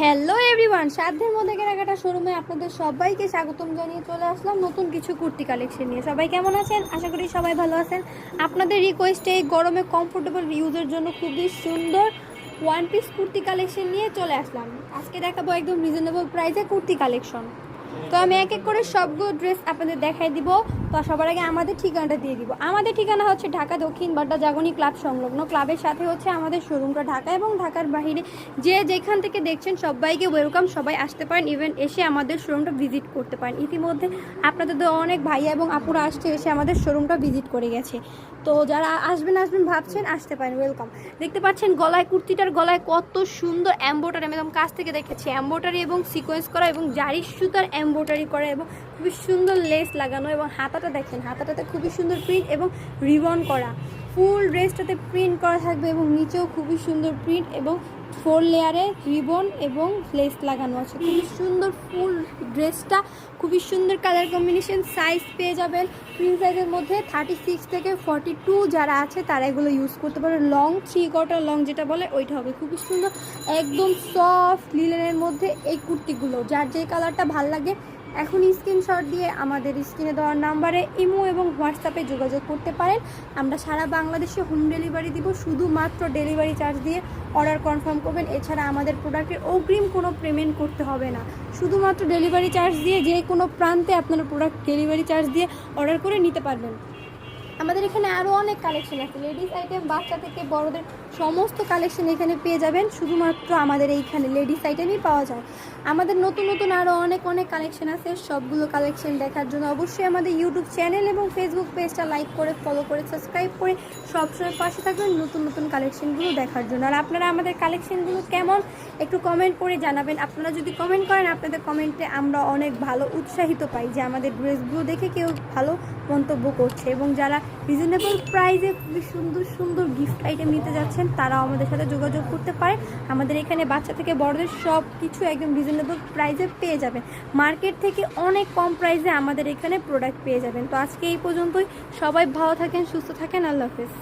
Hello everyone সাধ্যের মধ্যে কেনাকাটা শোরুমে আপনাদের সবাইকে স্বাগতম জানিয়ে চলে আসলাম নতুন কিছু কুর্তি কালেকশন নিয়ে। সবাই কেমন আছেন? আশা করি সবাই ভালো আছেন। আপনাদের রিকোয়েস্টে এই গরমে কমফোর্টেবল ইউজের জন্য খুবই সুন্দর ওয়ান পিস কুর্তি কালেকশন নিয়ে চলে আসলাম। আজকে দেখাবো একদম রিজনেবল প্রাইসে কুর্তি কালেকশন তো আমি এক এক করে সবগুলো ড্রেস আপনাদের দেখাই দিব। সবার আগে আমাদের ঠিকানাটা দিয়ে দিব। আমাদের ঠিকানা হচ্ছে ঢাকা দক্ষিণ বাড্ডা জাগনি ক্লাব সংলগ্ন। ক্লাবের সাথে হচ্ছে আমাদের শোরুমটা ঢাকা এবং ঢাকার বাইরে। যে যেখান থেকে দেখছেন সবাইকে ওয়েলকাম সবাই আসতে পারেন ইভেন এসে আমাদের শোরুমটা ভিজিট করতে পারেন। ইতিমধ্যে আপনাদের তো অনেক ভাইয়া এবং আপুরা আসছে, এসে আমাদের শোরুমটা ভিজিট করে গেছে। তো যারা আসবেন আসবেন, ভাবছেন, আসতে পারেন ওয়েলকাম দেখতে পাচ্ছেন গলায় কুর্তিটার গলায় কত সুন্দর এম্বোটারি আমি একদম কাছ থেকে দেখেছি। এম্বোটারি এবং সিকোয়েন্স করা এবং জারি সুতার এম্বোটারি করা এবং খুবই সুন্দর লেস লাগানো এবং হাতাটা দেখেন, হাতাটাতে খুবই সুন্দর প্রিন্ট এবং রিবন করা। ফুল ড্রেসটাতে প্রিন্ট করা থাকবে এবং নিচেও খুবই সুন্দর প্রিন্ট এবং ফোর লেয়ারে রিবন এবং লেস লাগানো আছে। খুবই সুন্দর ফুল ড্রেসটা, খুবই সুন্দর কালার কম্বিনেশন সাইজ পেয়ে যাবেন। প্রিন্ট সাইজের মধ্যে থার্টি সিক্স থেকে ফর্টি টু যারা আছে, তারা এগুলো ইউজ করতে পারে। লং থ্রি কোয়ার্টার লং যেটা বলে, ওইটা হবে। খুবই সুন্দর, একদম সফট লিলেনের মধ্যে এই কুর্তিগুলো। যার যে কালারটা ভালো লাগে এখন স্ক্রিনশট দিয়ে আমাদের স্ক্রিনে দেওয়ার নাম্বারে ইমো এবং হোয়াটসঅ্যাপে যোগাযোগ করতে পারেন। আমরা সারা বাংলাদেশে হোম ডেলিভারি দিব, শুধুমাত্র ডেলিভারি চার্জ দিয়ে অর্ডার কনফার্ম করবেন। এছাড়া আমাদের প্রোডাক্টের অগ্রিম কোনো পেমেন্ট করতে হবে না। শুধুমাত্র ডেলিভারি চার্জ দিয়ে যে কোনো প্রান্তে আপনারা প্রোডাক্ট ডেলিভারি চার্জ দিয়ে অর্ডার করে নিতে পারবেন। আমাদের এখানে আরও অনেক কালেকশন আছে। লেডিস আইটেম বাচ্চা থেকে বড়দের সমস্ত কালেকশন এখানে পেয়ে যাবেন। শুধুমাত্র আমাদের এইখানে লেডিস আইটেমই পাওয়া যায়। আমাদের নতুন নতুন আরও অনেক অনেক কালেকশন আছে। সবগুলো কালেকশন দেখার জন্য অবশ্যই আমাদের ইউটিউব চ্যানেল এবং ফেসবুক পেজটা লাইক করে ফলো করে সাবস্ক্রাইব করে সবসময় পাশে থাকবেন নতুন নতুন কালেকশনগুলো দেখার জন্য। আর আপনারা আমাদের কালেকশনগুলো কেমন একটু কমেন্ট করে জানাবেন। আপনারা যদি কমেন্ট করেন, আপনাদের কমেন্টে আমরা অনেক ভালো উৎসাহিত পাই যে আমাদের ড্রেসগুলো দেখে কেউ ভালো মন্তব্য করছে। এবং যারা রিজনেবল প্রাইসে খুবই সুন্দর সুন্দর গিফট আইটেম নিতে যাচ্ছেন। তারাও আমাদের সাথে যোগাযোগ করতে পারে। আমাদের এখানে বাচ্চা থেকে বড়দের সব কিছু একদম রিজনেবল প্রাইসে পেয়ে যাবেন। মার্কেট থেকে অনেক কম প্রাইসে আমাদের এখানে প্রোডাক্ট পেয়ে যাবেন। তো আজকে এই পর্যন্তই। সবাই ভালো থাকেন, সুস্থ থাকেন। আল্লাহ হাফেজ।